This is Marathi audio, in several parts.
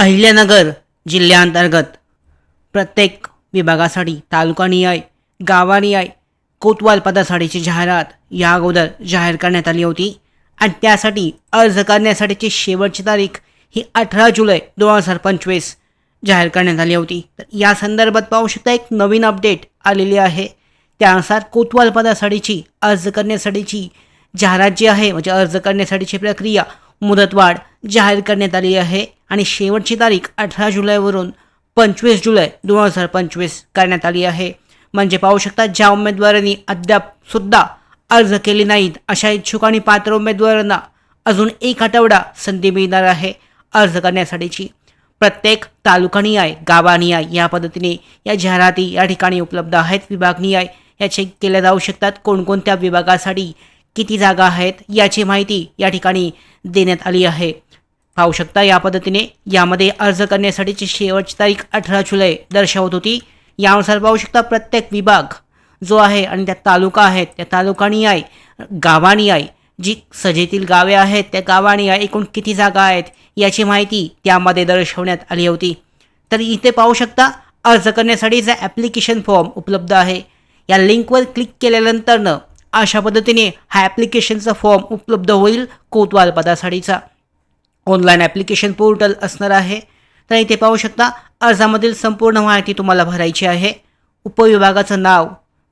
अहिल्यानगर जिल्ह्याअंतर्गत प्रत्येक विभागासाठी तालुकानिहाय गावानिहाय कोतवाल पदासाठीची जाहिरात या अगोदर जाहीर करण्यात आली होती. आणि त्यासाठी अर्ज करण्यासाठीची शेवटची तारीख ही अठरा जुलै दोन हजार पंचवीस जाहीर करण्यात आली होती. तर या संदर्भात पाहू शकता एक नवीन अपडेट आलेली आहे. त्यानुसार कोतवाल पदासाठीची अर्ज करण्यासाठीची जाहिरात जी आहे म्हणजे अर्ज करण्यासाठीची प्रक्रिया मुदतवाढ जाहीर करण्यात आली आहे. आणि शेवटची तारीख अठरा जुलैवरून पंचवीस जुलै दोन हजार पंचवीस करण्यात आली आहे. म्हणजे पाहू शकता ज्या उमेदवारांनी अद्यापसुद्धा अर्ज केले नाहीत अशा इच्छुक आणि पात्र उमेदवारांना अजून एक आठवडा संधी मिळणार आहे अर्ज करण्यासाठीची. प्रत्येक तालुकानिहाय गावानिहाय या पद्धतीने या जाहिराती या ठिकाणी उपलब्ध आहेत. विभागनिहाय या चेक केल्या जाऊ शकतात. कोणकोणत्या विभागासाठी किती जागा आहेत याची माहिती या ठिकाणी देण्यात आली आहे. पाहू शकता या पद्धतीने यामध्ये अर्ज करण्यासाठीची शेवटची तारीख अठरा जुलै दर्शवत होती. यानुसार पाहू शकता प्रत्येक विभाग जो आहे आणि त्या तालुका आहेत त्या तालुकानी आहे गावानी आहे जी सजेतील गावे आहेत त्या गावानी आहे एकूण किती जागा आहेत याची माहिती त्यामध्ये दर्शवण्यात आली होती. तर इथे पाहू शकता अर्ज करण्यासाठीचा ॲप्लिकेशन फॉर्म उपलब्ध आहे या लिंकवर क्लिक केल्यानंतरनं अशा पद्धतीने हा ॲप्लिकेशनचा फॉर्म उपलब्ध होईल कोतवाल पदासाठीचा. ऑनलाईन ॲप्लिकेशन पोर्टल असणार आहे. तर इथे पाहू शकता अर्जामधील संपूर्ण माहिती तुम्हाला भरायची आहे. उपविभागाचं नाव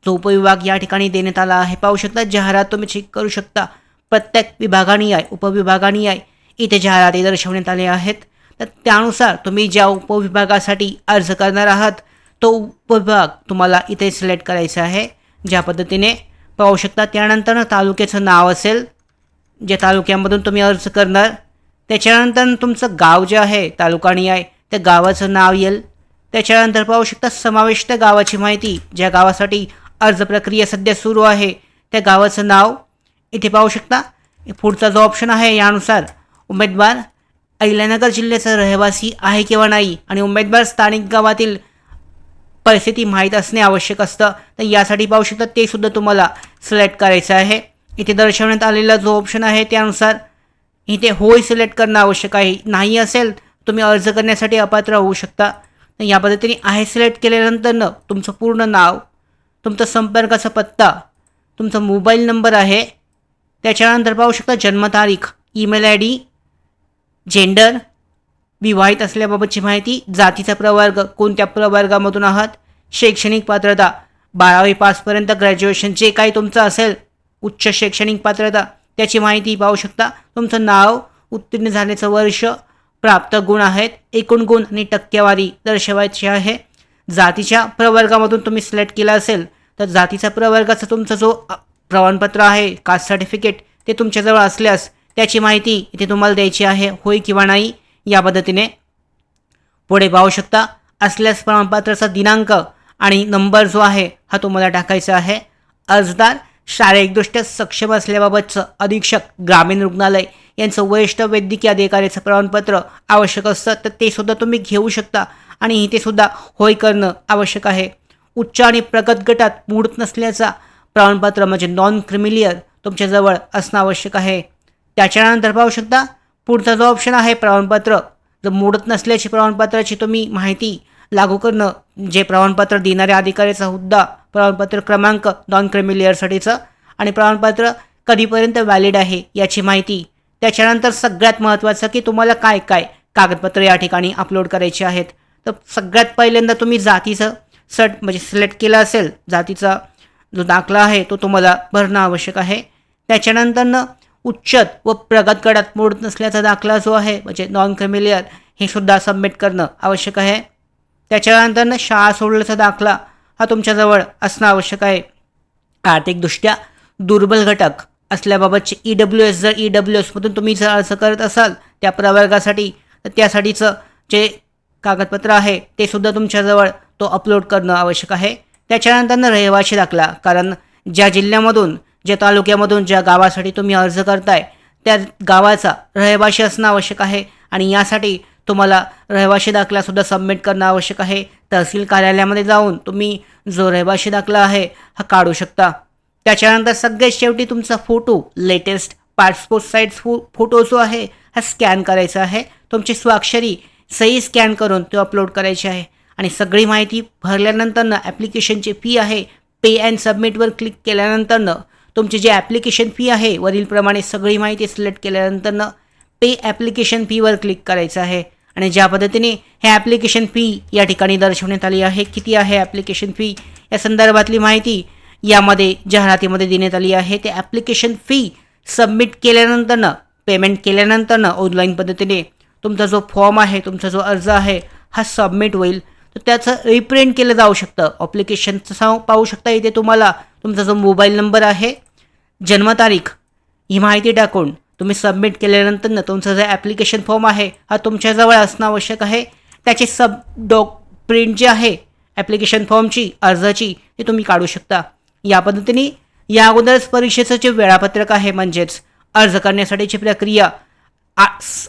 जो उपविभाग या ठिकाणी देण्यात आला आहे पाहू शकता जाहिरात तुम्ही चेक करू शकता. प्रत्येक विभागानी आहे उपविभागानी आहे इथे जाहिराती दर्शवण्यात आले आहेत. तर त्यानुसार तुम्ही ज्या उपविभागासाठी अर्ज करणार आहात तो उपविभाग तुम्हाला इथे सिलेक्ट करायचा आहे ज्या पद्धतीने. पाहू शकता त्यानंतर तालुक्याचं नाव असेल ज्या तालुक्यामधून तुम्ही अर्ज करणार त्याच्यानंतर तुमचं गाव जे आहे तालुकाणी आहे त्या गावाचं नाव येईल त्याच्यानंतर पाहू शकता समाविष्ट गावाची माहिती. ज्या गावासाठी अर्ज प्रक्रिया सध्या सुरू आहे त्या गावाचं नाव. इथे पाहू शकता पुढचा जो ऑप्शन आहे यानुसार उमेदवार अहिल्यानगर जिल्ह्याचा रहिवासी आहे किंवा नाही आणि उमेदवार स्थानिक गावातील परिस्थिती माहीत असणे आवश्यक असतं. तर यासाठी पाहू शकता ते सुद्धा तुम्हाला सिलेक्ट करायचं आहे. इथे दर्शवण्यात आलेला जो ऑप्शन आहे त्यानुसार इथे होय सिलेक्ट करणं आवश्यक आहे. नाही असेल तुम्ही अर्ज करण्यासाठी अपात्र होऊ शकता. या पद्धतीने आहे सिलेक्ट केल्यानंतरनं तुमचं पूर्ण नाव तुमचा संपर्काचा पत्ता तुमचा मोबाईल नंबर आहे. त्याच्यानंतर पाहू शकता जन्मतारीख ईमेल आय डी जेंडर विवाहित असल्याबाबतची माहिती जातीचा प्रवर्ग कोणत्या प्रवर्गामधून आहात शैक्षणिक पात्रता बारावी पासपर्यंत ग्रॅज्युएशन जे काही तुमचं असेल उच्च शैक्षणिक पात्रता त्याची माहिती पाहू शकता. तुमचं नाव उत्तीर्ण झाल्याचं वर्ष प्राप्त गुण आहेत. एकूण गुण आणि टक्केवारी दर्शवायची आहे. जातीच्या प्रवर्गामधून तुम्ही सिलेक्ट केला असेल तर जातीचा प्रवर्गाचा तुमचा जो प्रमाणपत्र आहे कास्ट सर्टिफिकेट ते तुमच्याजवळ असल्यास त्याची माहिती इथे तुम्हाला द्यायची आहे होय किंवा नाही या पद्धतीने. पुढे पाहू शकता असल्यास प्रमाणपत्राचा दिनांक आणि नंबर जो आहे हा तुम्हाला टाकायचा आहे. अर्जदार शारीरिकदृष्ट्या सक्षम असल्याबाबतचं अधीक्षक ग्रामीण रुग्णालय यांचं वरिष्ठ वैद्यकीय अधिकाऱ्याचं प्रमाणपत्र आवश्यक असतं तर ते सुद्धा तुम्ही घेऊ शकता आणि इथे सुद्धा होय करणं आवश्यक आहे. उच्च आणि प्रगत गटात मूढत नसल्याचा प्रमाणपत्र म्हणजे नॉन क्रिमिलियर तुमच्याजवळ असणं आवश्यक आहे. त्याच्यानंतर पाहू शकता पुढचा जो ऑप्शन आहे प्रमाणपत्र. जर मोडत नसल्याची प्रमाणपत्राची तुम्ही माहिती लागू करणं जे प्रमाणपत्र देणाऱ्या अधिकाऱ्याचा हुद्दा प्रमाणपत्र क्रमांक नॉन क्रिमिलियरसाठीचं आणि प्रमाणपत्र कधीपर्यंत व्हॅलिड आहे याची माहिती. त्याच्यानंतर सगळ्यात महत्त्वाचं की तुम्हाला काय काय कागदपत्र या ठिकाणी अपलोड करायची आहेत. तर सगळ्यात पहिल्यांदा तुम्ही जातीचं सर्ट म्हणजे सिलेक्ट केलं असेल जातीचा जो दाखला आहे तो तुम्हाला भरणं आवश्यक आहे. त्याच्यानंतरनं उच्चत व प्रगत गटात मोडत नसल्याचा दाखला जो आहे म्हणजे नॉन क्रिमिलियर हे सुद्धा सबमिट करणं आवश्यक आहे. त्याच्यानंतरनं शाळा सोडल्याचा दाखला हा तुमच्याजवळ असणं आवश्यक आहे. आर्थिकदृष्ट्या दुर्बल घटक असल्याबाबतचे ई डब्ल्यू एस जर ई डब्ल्यू एसमधून तुम्ही जर अर्ज करत असाल त्या प्रवर्गासाठी तर त्यासाठीचं जे कागदपत्र आहे ते सुद्धा तुमच्याजवळ तो अपलोड करणं आवश्यक आहे. त्याच्यानंतरनं रहिवाशी दाखला कारण ज्या जिल्ह्यामधून ज्या तालुक्यामधून ज्या गावासाठी तुम्ही अर्ज करताय त्या गावाचा रहिवाशी असणं आवश्यक आहे. आणि यासाठी तुम्हाला रहिवाशी दाखलासुद्धा सबमिट करणं आवश्यक आहे. तहसील कार्यालयामध्ये जाऊन तुम्ही जो रहिवाशी दाखला आहे हा काढू शकता. त्याच्यानंतर सगळ्यात शेवटी तुमचा फोटो लेटेस्ट पासपोर्ट साईज फो फोटो जो आहे हा स्कॅन करायचा आहे. तुमची स्वाक्षरी सही स्कॅन करून तो अपलोड करायची आहे. आणि सगळी माहिती भरल्यानंतरनं ॲप्लिकेशनची फी आहे पे अँड सबमिटवर क्लिक केल्यानंतरनं तुमची जी ॲप्लिकेशन फी आहे वरीलप्रमाणे सगळी माहिती सिलेक्ट केल्यानंतरनं पे ॲप्लिकेशन फीवर क्लिक करायचं आहे. आणि ज्या पद्धतीने हे ॲप्लिकेशन फी या ठिकाणी दर्शवण्यात आली आहे किती आहे ॲप्लिकेशन फी या संदर्भातली माहिती यामध्ये जाहिरातीमध्ये देण्यात आली आहे. ते ॲप्लिकेशन फी सबमिट केल्यानंतरनं पेमेंट केल्यानंतरनं ऑनलाईन पद्धतीने तुमचा जो फॉर्म आहे तुमचा जो अर्ज आहे हा सबमिट होईल. तर त्याचं रिप्रिंट केलं जाऊ शकतं. ॲप्लिकेशनचं साव पाहू शकता इथे तुम्हाला तुमचा जो मोबाईल नंबर आहे जन्मतारीख ही माहिती टाकून तुम्ही सबमिट केल्यानंतर तुमचा जो ॲप्लिकेशन फॉर्म आहे हा तुमच्याजवळ असणं आवश्यक आहे. त्याची सब डॉक प्रिंट जी आहे ॲप्लिकेशन फॉर्मची अर्जाची ती तुम्ही काढू शकता. या पद्धतीने या अगोदरच परीक्षेचं जे वेळापत्रक आहे म्हणजेच अर्ज करण्यासाठीची प्रक्रिया आ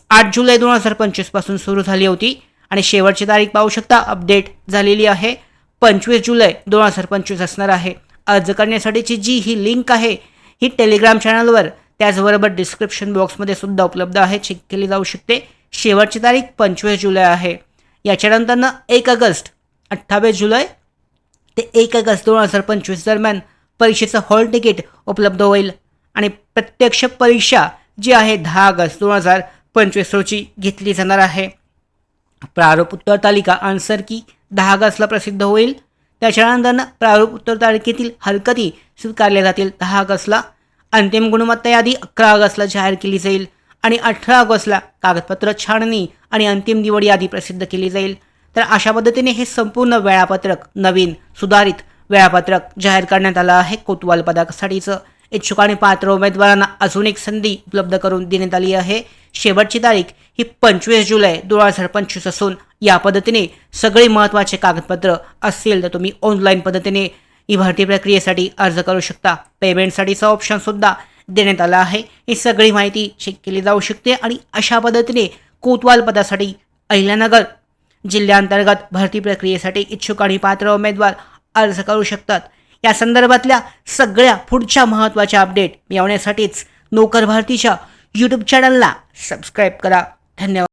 आठ जुलै दोन हजार पंचवीसपासून सुरू झाली होती आणि शेवटची तारीख पाहू शकता अपडेट झालेली आहे. पंचवीस जुलै दोन हजार पंचवीस असणार आहे. अर्ज करण्यासाठीची जी ही लिंक आहे ही टेलिग्राम चॅनलवर त्याचबरोबर डिस्क्रिप्शन बॉक्समध्ये सुद्धा उपलब्ध आहे. चेक केली जाऊ शकते. शेवटची तारीख पंचवीस जुलै आहे. याच्यानंतरनं एक ऑगस्ट अठ्ठावीस जुलै ते एक ऑगस्ट दोन हजार पंचवीस दरम्यान परीक्षेचं हॉल तिकीट उपलब्ध होईल. आणि प्रत्यक्ष परीक्षा जी आहे दहा ऑगस्ट दोन हजार पंचवीस रोजी घेतली जाणार आहे. प्रारूप उत्तर तालिका आन्सर की दहा ऑगस्टला प्रसिद्ध होईल. त्याच्यानंतर प्रारूप उत्तर तालिकेतील हरकती स्वीकारल्या जातील. दहा ऑगस्टला अंतिम गुणवत्ता यादी अकरा ऑगस्टला जाहीर केली जाईल आणि अठरा ऑगस्टला कागदपत्र छाणणी आणि अंतिम निवड यादी प्रसिद्ध केली जाईल. तर अशा पद्धतीने हे संपूर्ण वेळापत्रक नवीन सुधारित वेळापत्रक जाहीर करण्यात आलं आहे कोतवाल पदासाठीचं इच्छुक आणि पात्र उमेदवारांना अजून एक संधी उपलब्ध करून देण्यात आली आहे. शेवटची तारीख ही पंचवीस जुलै दोन हजार पंचवीस असून या पद्धतीने सगळी महत्त्वाचे कागदपत्र असतील तर तुम्ही ऑनलाईन पद्धतीने ही भरती प्रक्रियेसाठी अर्ज करू शकता. पेमेंटसाठीचा ऑप्शनसुद्धा देण्यात आला आहे. ही सगळी माहिती चेक केली जाऊ शकते आणि अशा पद्धतीने कोतवाल पदासाठी अहिल्यानगर जिल्ह्याअंतर्गत भरती प्रक्रियेसाठी इच्छुक आणि पात्र उमेदवार अर्ज करू शकतात. या संदर्भातल्या सगळ्या पुढच्या महत्त्वाच्या अपडेट मिळवण्यासाठीच नोकर भरतीच्या यूट्यूब चॅनलला सबस्क्राईब करा. धन्यवाद.